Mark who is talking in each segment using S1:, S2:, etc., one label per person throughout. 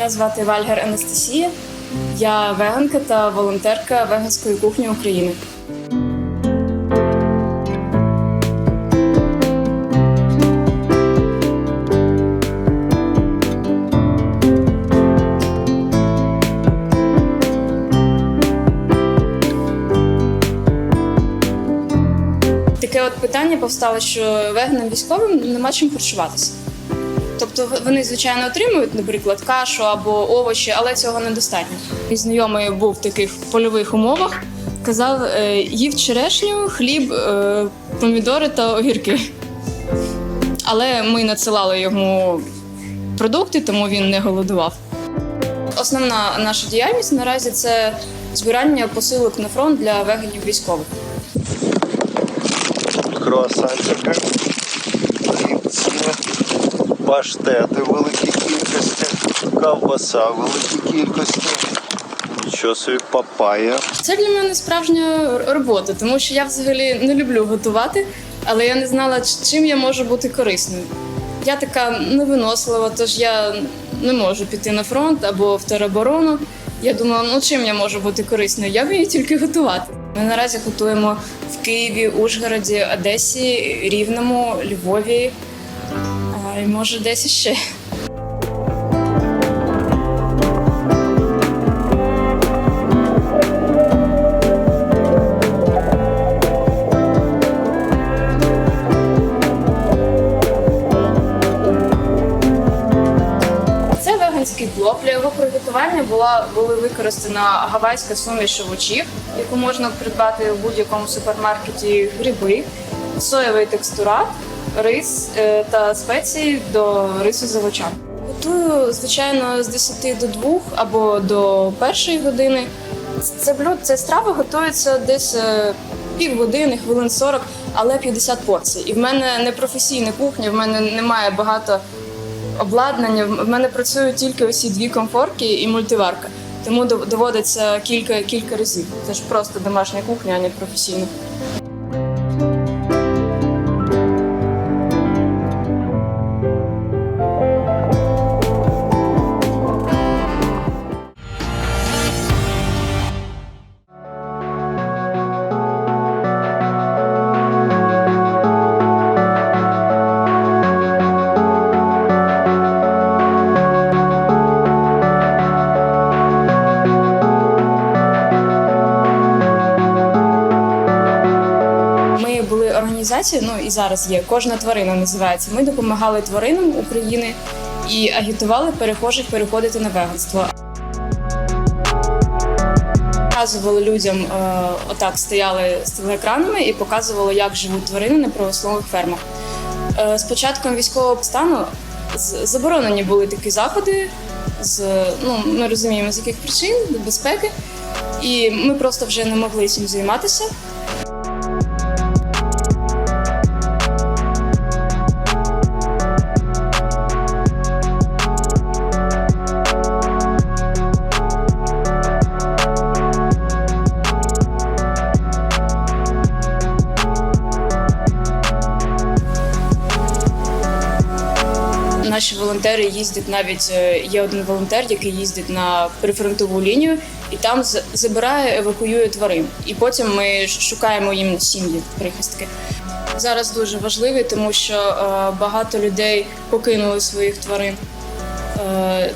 S1: Мене звати Вальгер Анастасія. Я веганка та волонтерка веганської кухні України. Таке от питання повстало, що веганам військовим нема чим харчуватися. Тобто вони, звичайно, отримують, наприклад, кашу або овочі, але цього недостатньо. Мій знайомий був в таких польових умовах, казав, е, їв черешню, хліб, е, помідори та огірки. Але ми надсилали йому продукти, тому він не голодував. Основна наша діяльність наразі це збирання посилок на фронт для веганів військових.
S2: круасанчики, хлібці, паштети в великій кількості, ковбаса в великій кількості. Нічого собі папая.
S1: Це для мене справжня робота, тому що я взагалі не люблю готувати, але я не знала, чим я можу бути корисною. Я така невинослива, тож я не можу піти на фронт або в тероборону. Я думала, ну чим я можу бути корисною? Я вмію тільки готувати. Ми наразі готуємо в Києві, Ужгороді, Одесі, Рівному, Львові, і може десь плов. Для його приготування була були використана гавайська суміш овочів, яку можна придбати в будь-якому супермаркеті гриби, соєвий текстурат, рис е, та спеції до рису з овочами. Готую, звичайно, з 10 до 2 або до першої години. Це блюд, це страва готується десь е, півгодини, хвилин 40, але 50 порцій. І в мене не професійна кухня, в мене немає багато обладнання. В мене працюють тільки усі дві комфорки і мультиварка. Тому дов- доводиться кілька кілька разів. Це ж просто домашня кухня, а не професійна. Були ну і зараз є. Кожна тварина називається. Ми допомагали тваринам України і агітували перехожих переходити на веганство. Показували людям, е, отак стояли з телеекранами і показували, як живуть тварини на правословних фермах. Е, з початком військового стану заборонені були такі заходи. З ну ми розуміємо з яких причин безпеки, і ми просто вже не могли цим займатися. Наші волонтери їздять навіть е, є один волонтер, який їздить на прифронтову лінію і там забирає, евакуює тварин. І потім ми шукаємо їм сім'ї, прихистки. Зараз дуже важливий, тому що е, багато людей покинули своїх тварин. Е,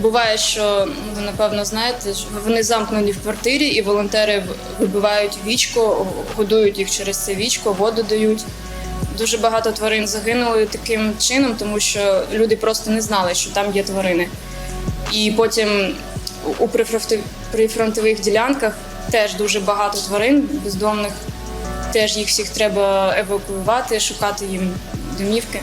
S1: Буває, що ви напевно знаєте, вони замкнені в квартирі, і волонтери вибивають вічко, годують їх через це вічко, воду дають. Дуже багато тварин загинули таким чином, тому що люди просто не знали, що там є тварини. І потім у- прифронтових ділянках теж дуже багато тварин бездомних. Теж їх всіх треба евакуювати, шукати їм домівки.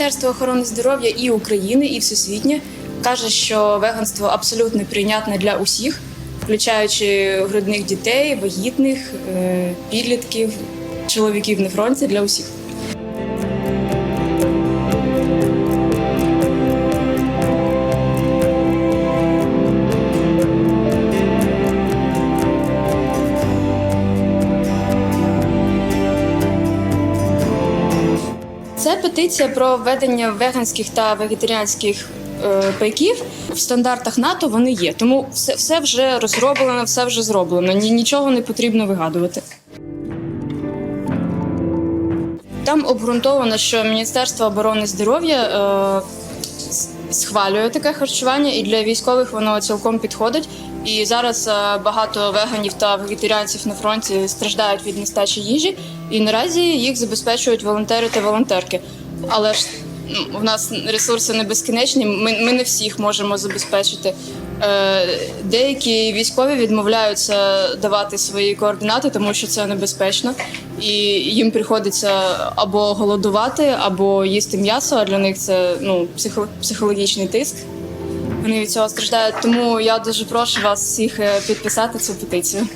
S1: Міністерство охорони здоров'я і України, і всесвітнє каже, що веганство абсолютно прийнятне для усіх, включаючи грудних дітей, вагітних, е, підлітків, чоловіків на фронті для усіх. Це петиція про введення веганських та вегетаріанських е, пайків в стандартах НАТО. Вони є, тому все, все вже розроблено, все вже зроблено. Ні, нічого не потрібно вигадувати. Там обґрунтовано, що Міністерство оборони здоров'я е, схвалює таке харчування, і для військових воно цілком підходить. І зараз е, багато веганів та вегетаріанців на фронті страждають від нестачі їжі, і наразі їх забезпечують волонтери та волонтерки. Але ж ну, в нас ресурси не безкінечні. Ми, ми не всіх можемо забезпечити. Е, деякі військові відмовляються давати свої координати, тому що це небезпечно, і їм приходиться або голодувати, або їсти м'ясо. А для них це ну психо- психологічний тиск. Вони від цього страждають. Тому я дуже прошу вас всіх е, підписати цю петицію.